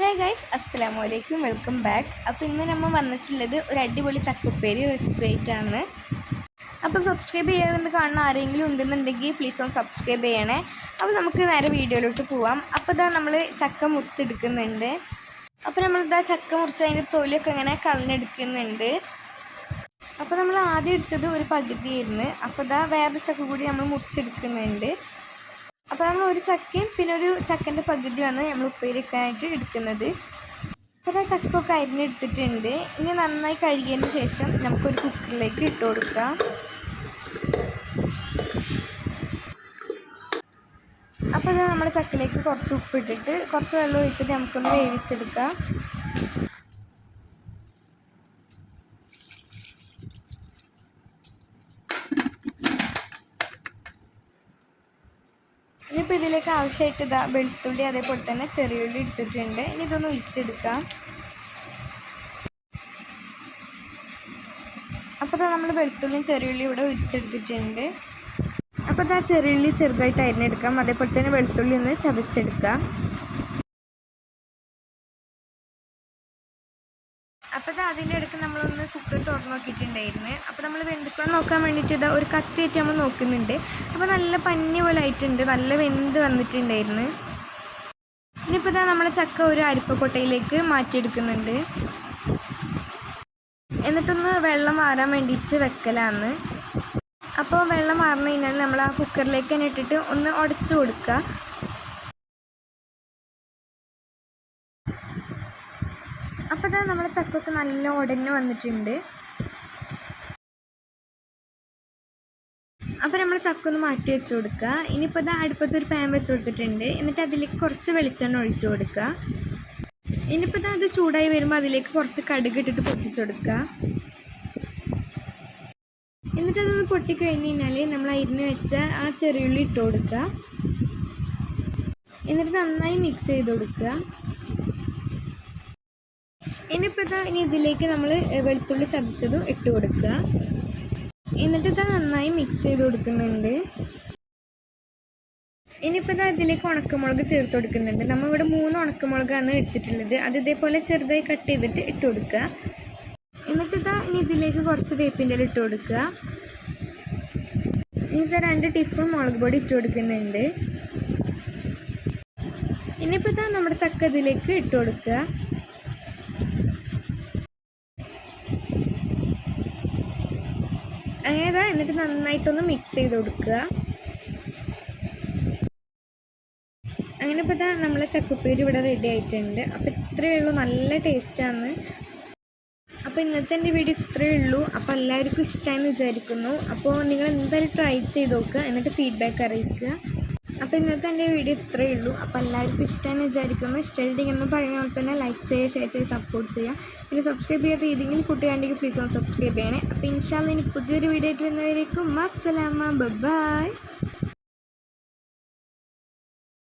Hey guys അസ്സലാമു വലൈക്കും welcome back അപ്പോൾ ഇന്ന് നമ്മൾ വന്നിട്ടുള്ളത് ഒരു അടിപൊളി ചക്കപ്പേരി റെസിപ്പി ആയിട്ടാണ്. അപ്പോൾ സബ്സ്ക്രൈബ് ചെയ്യാതെ കാണുന്ന ആരെങ്കിലും ഉണ്ടെന്നുണ്ടെങ്കിൽ പ്ലീസ് ഒന്ന് സബ്സ്ക്രൈബ് ചെയ്യണേ. അപ്പോൾ നമുക്ക് നേരെ വീഡിയോയിലോട്ട് പോവാം. അപ്പോൾ ഇതാ നമ്മൾ ചക്ക മുറിച്ചെടുക്കുന്നുണ്ട്. അപ്പോൾ നമ്മളിതാ ചക്ക മുറിച്ച് അതിന്റെ തൊലിയൊക്കെ ഇങ്ങനെ കളഞ്ഞെടുക്കുന്നുണ്ട് അപ്പോൾ നമ്മൾ ആദ്യം എടുത്തത് ഒരു പകുതിയായിരുന്നു. അപ്പോൾ ഇതാ വേറെ ചക്ക കൂടി നമ്മൾ മുറിച്ചെടുക്കുന്നുണ്ട്. അപ്പോൾ നമ്മൾ ഒരു ചക്കയും പിന്നെ ഒരു ചക്കന്റെ പകുതിയാണ് നമ്മൾ ഉപ്പേരിക്കാനായിട്ട് എടുക്കുന്നത്. അപ്പോൾ ആ ചക്കൊക്കെ അരിഞ്ഞെടുത്തിട്ടുണ്ട്. ഇനി നന്നായി കഴുകിയതിന് ശേഷം നമുക്കൊരു കുക്കറിലേക്ക് ഇട്ട് കൊടുക്കാം. അപ്പോൾ ഇത് നമ്മുടെ ചക്കയിലേക്ക് കുറച്ച് ഉപ്പിട്ടിട്ട് കുറച്ച് വെള്ളം ഒഴിച്ചിട്ട് നമുക്കൊന്ന് വേവിച്ചെടുക്കാം. ഇനിയിപ്പോൾ ഇതിലേക്ക് ആവശ്യമായിട്ട് ഇതാ വെളുത്തുള്ളി അതേപോലെ തന്നെ ചെറിയുള്ളി എടുത്തിട്ടുണ്ട്. ഇനി ഇതൊന്ന് ഒഴിച്ചെടുക്കാം അപ്പോൾ നമ്മൾ വെളുത്തുള്ളിയും ചെറിയുള്ളിയും ഇവിടെ ഒഴിച്ചെടുത്തിട്ടുണ്ട് അപ്പോൾ ഇതാ ചെറിയുള്ളി ചെറുതായിട്ട് അരിഞ്ഞെടുക്കാം. അതേപോലെ തന്നെ വെളുത്തുള്ളി ഒന്ന് ചതച്ചെടുക്കാം. അപ്പോൾ അതിന്റെ ഇടയ്ക്ക് നമ്മളൊന്ന് കുക്കർ തുറന്ന് നോക്കിയിട്ടുണ്ടായിരുന്നു. അപ്പോൾ നമ്മൾ വെന്തിക്കണം നോക്കാൻ വേണ്ടിയിട്ട് ഇതാ ഒരു കത്തിയിട്ട് നമ്മൾ നോക്കുന്നുണ്ട്. അപ്പോൾ നല്ല പഞ്ഞി പോലെ ആയിട്ടുണ്ട്. നല്ല വെന്ത് വന്നിട്ടുണ്ടായിരുന്നു. ഇനിയിപ്പോൾ ഇതാ നമ്മുടെ ചക്ക ഒരു അരിപ്പക്കൊട്ടയിലേക്ക് മാറ്റിയെടുക്കുന്നുണ്ട്. എന്നിട്ടൊന്ന് വെള്ളം മാറാൻ വേണ്ടിയിട്ട് വെക്കലാന്ന്. അപ്പോൾ വെള്ളം മാറുന്ന കഴിഞ്ഞാൽ നമ്മൾ ആ കുക്കറിലേക്ക് തന്നെ ഇട്ടിട്ട് ഒന്ന് ഉടച്ചു കൊടുക്കുക. അപ്പോൾ ഇതാ നമ്മുടെ ചക്കൊക്കെ നല്ല ഉടഞ്ഞു വന്നിട്ടുണ്ട്. അപ്പോൾ നമ്മൾ ചക്ക ഒന്ന് മാറ്റി വെച്ച് കൊടുക്കുക ഇനിയിപ്പോൾ ഇത് അടുപ്പത്ത് ഒരു പാൻ വെച്ച് കൊടുത്തിട്ടുണ്ട്. എന്നിട്ട് അതിലേക്ക് കുറച്ച് വെളിച്ചെണ്ണ ഒഴിച്ചു കൊടുക്കുക ഇനിയിപ്പോൾ ഇത് അത് ചൂടായി വരുമ്പോൾ അതിലേക്ക് കുറച്ച് കടുക് ഇട്ടിട്ട് പൊട്ടിച്ചു കൊടുക്കുക എന്നിട്ട് അതൊന്ന് പൊട്ടിക്കഴിഞ്ഞ് കഴിഞ്ഞാൽ നമ്മൾ അരിഞ്ഞ് വെച്ച ആ ചെറിയുള്ളി ഇട്ട് കൊടുക്കുക എന്നിട്ട് നന്നായി മിക്സ് ചെയ്ത് കൊടുക്കുക ഇനിയിപ്പോൾ ഇനി ഇതിലേക്ക് നമ്മൾ വെളുത്തുള്ളി ചതച്ചതും ഇട്ട് കൊടുക്കുക. എന്നിട്ട് ഇത് നന്നായി മിക്സ് ചെയ്ത് കൊടുക്കുന്നുണ്ട്. ഇനിയിപ്പോൾ ഇതാ ഇതിലേക്ക് ഉണക്കമുളക് ചേർത്ത് കൊടുക്കുന്നുണ്ട്. നമ്മൾ ഇവിടെ മൂന്ന് ഉണക്കമുളകാണ് എടുത്തിട്ടുള്ളത്. അത് ഇതേപോലെ ചെറുതായി കട്ട് ചെയ്തിട്ട് ഇട്ട് കൊടുക്കുക. എന്നിട്ട് ഇതാ ഇനി ഇതിലേക്ക് കുറച്ച് വേപ്പിന്റെ ഇട്ട് കൊടുക്കുക. ഇനി ഇതാ രണ്ട് ടീസ്പൂൺ മുളക് പൊടി ഇട്ട് കൊടുക്കുന്നുണ്ട്. ഇനിയിപ്പോൾ ഇതാ നമ്മുടെ ചക്ക ഇതിലേക്ക് ഇട്ട് കൊടുക്കുക. അങ്ങനെ എന്നിട്ട് നന്നായിട്ടൊന്ന് മിക്സ് ചെയ്ത് കൊടുക്കുക. അങ്ങനെ ഇപ്പോൾ ഇതാ നമ്മളെ ചക്കപ്പേരി ഇവിടെ റെഡി ആയിട്ടുണ്ട്. അപ്പോൾ ഇത്രയേ ഉള്ളൂ. നല്ല ടേസ്റ്റാണ് അപ്പോൾ ഇന്നത്തെ എന്റെ വീഡിയോ ഇത്രയേ ഉള്ളൂ. അപ്പോൾ എല്ലാവർക്കും ഇഷ്ടമായെന്ന് വിചാരിക്കുന്നു. അപ്പോൾ നിങ്ങൾ എന്തായാലും ട്രൈ ചെയ്ത് നോക്കുക. എന്നിട്ട് ഫീഡ്ബാക്ക് അറിയിക്കുക. അപ്പോൾ ഇന്നത്തെ എന്റെ വീഡിയോ ഇത്രയേ ഉള്ളൂ. അപ്പോൾ എല്ലാവർക്കും ഇഷ്ടമെന്ന് വിചാരിക്കുന്നു. ഇഷ്ടമായിട്ടുണ്ടെങ്കിൽ എന്ന് പറയുന്ന പോലെ തന്നെ ലൈക്ക് ചെയ്യുക ഷെയർ ചെയ്യുക സപ്പോർട്ട് ചെയ്യുക. പിന്നെ സബ്സ്ക്രൈബ് ചെയ്യാത്ത ഏതെങ്കിലും കുട്ടികളുണ്ടെങ്കിൽ പ്ലീസ് ഒന്ന് സബ്സ്ക്രൈബ് ചെയ്യണേ. അപ്പോൾ ഇൻഷാല്ല ഇനി പുതിയൊരു വീഡിയോ ആയിട്ട് വരുന്നവരേക്കും അസ്സലാമ ബൈ